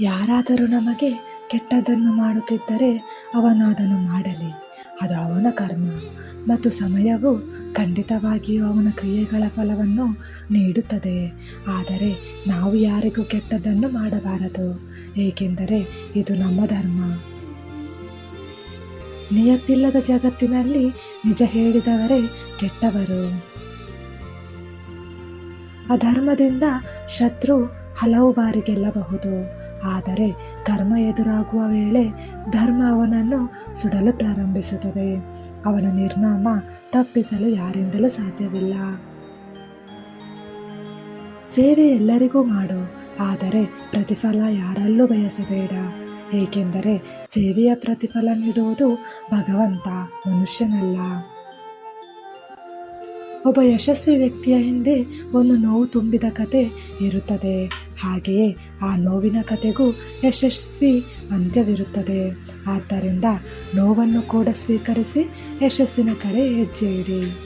ಯಾರಾದರೂ ನಮಗೆ ಕೆಟ್ಟದ್ದನ್ನು ಮಾಡುತ್ತಿದ್ದರೆ ಅವನದನ್ನು ಮಾಡಲಿ. ಅದು ಅವನ ಕರ್ಮ. ಮತ್ತು ಸಮಯವು ಖಂಡಿತವಾಗಿಯೂ ಅವನ ಕ್ರಿಯೆಗಳ ಫಲವನ್ನು ನೀಡುತ್ತದೆ. ಆದರೆ ನಾವು ಯಾರಿಗೂ ಕೆಟ್ಟದ್ದನ್ನು ಮಾಡಬಾರದು. ಏಕೆಂದರೆ ಇದು ನಮ್ಮ ಧರ್ಮ. ನಿಯತ್ತಿಲ್ಲದ ಜಗತ್ತಿನಲ್ಲಿ ನಿಜ ಹೇಳಿದವರೇ ಕೆಟ್ಟವರು. ಅಧರ್ಮದಿಂದ ಶತ್ರು ಹಲವು ಬಾರಿ ಗೆಲ್ಲಬಹುದು. ಆದರೆ ಕರ್ಮ ಎದುರಾಗುವ ವೇಳೆ ಧರ್ಮ ಅವನನ್ನು ಸುಡಲು ಪ್ರಾರಂಭಿಸುತ್ತದೆ. ಅವನ ನಿರ್ನಾಮ ತಪ್ಪಿಸಲು ಯಾರಿಂದಲೂ ಸಾಧ್ಯವಿಲ್ಲ. ಸೇವೆ ಎಲ್ಲರಿಗೂ ಮಾಡು, ಆದರೆ ಪ್ರತಿಫಲ ಯಾರಲ್ಲೂ ಬಯಸಬೇಡ. ಏಕೆಂದರೆ ಸೇವೆಯ ಪ್ರತಿಫಲ ನೀಡುವುದು ಭಗವಂತ, ಮನುಷ್ಯನಲ್ಲ. ಒಬ್ಬ ಯಶಸ್ವಿ ವ್ಯಕ್ತಿಯ ಹಿಂದೆ ಒಂದು ನೋವು ತುಂಬಿದ ಕತೆ ಇರುತ್ತದೆ. ಹಾಗೆಯೇ ಆ ನೋವಿನ ಕತೆಗೂ ಯಶಸ್ವಿ ಅಂತ್ಯವಿರುತ್ತದೆ. ಆದ್ದರಿಂದ ನೋವನ್ನು ಕೂಡ ಸ್ವೀಕರಿಸಿ ಯಶಸ್ಸಿನ ಕಡೆ ಹೆಜ್ಜೆ ಇಡಿ.